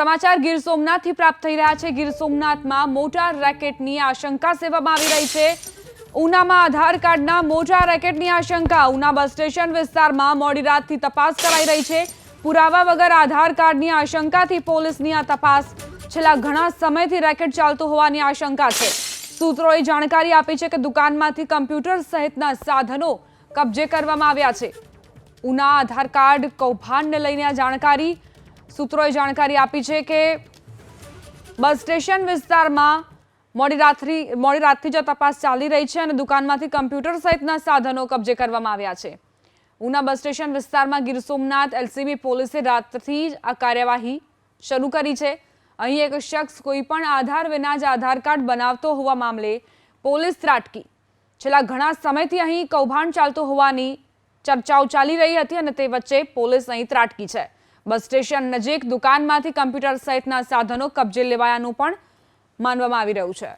સમાચાર ગીર સોમનાથથી પ્રાપ્ત થઈ રહ્યા છે. ગીર સોમનાથમાં મોટા રેકેટની આશંકા સેવામાં આવી રહી છે. ઉનામાં આધાર કાર્ડના મોટા રેકેટની આશંકા. ઉના બસ સ્ટેશન વિસ્તારમાં મોડી રાતથી તપાસ કરાઈ રહી છે. પુરાવા વગર આધાર કાર્ડની આશંકાથી પોલીસની આ તપાસ છેલ્લા ઘણા સમયથી રેકેટ ચાલતું હોવાની આશંકા છે. સૂત્રોએ જાણકારી આપી છે કે દુકાનમાંથી કમ્પ્યુટર સહિતના સાધનો કબજે કરવામાં આવ્યા છે. ઉના આધાર કાર્ડ કૌભાંડને લઈને આ જાણકારી સૂત્રોએ જાણકારી આપી છે કે બસ સ્ટેશન વિસ્તારમાં મોડી રાત્રિ, મોડી રાતથી જ તપાસ ચાલી રહી છે અને દુકાનમાંથી કમ્પ્યુટર સહિતના સાધનો કબજે કરવામાં આવ્યા છે. ઉના બસ સ્ટેશન વિસ્તારમાં ગીર સોમનાથ એલસીબી પોલીસે રાતથી જ આ કાર્યવાહી શરૂ કરી છે. અહીં એક શખ્સ કોઈ પણ આધાર વિના જ આધાર કાર્ડ બનાવતો હોવા મામલે પોલીસ ત્રાટકી. છેલ્લા ઘણા સમયથી અહીં કૌભાંડ ચાલતું હોવાની ચર્ચાઓ ચાલી રહી હતી અને તે વચ્ચે પોલીસ અહીં ત્રાટકી છે. બસ સ્ટેશન નજીક દુકાનમાંથી કમ્પ્યુટર સહિતના સાધનો કબજે લેવાયાનું પણ માનવામાં આવી રહ્યું છે.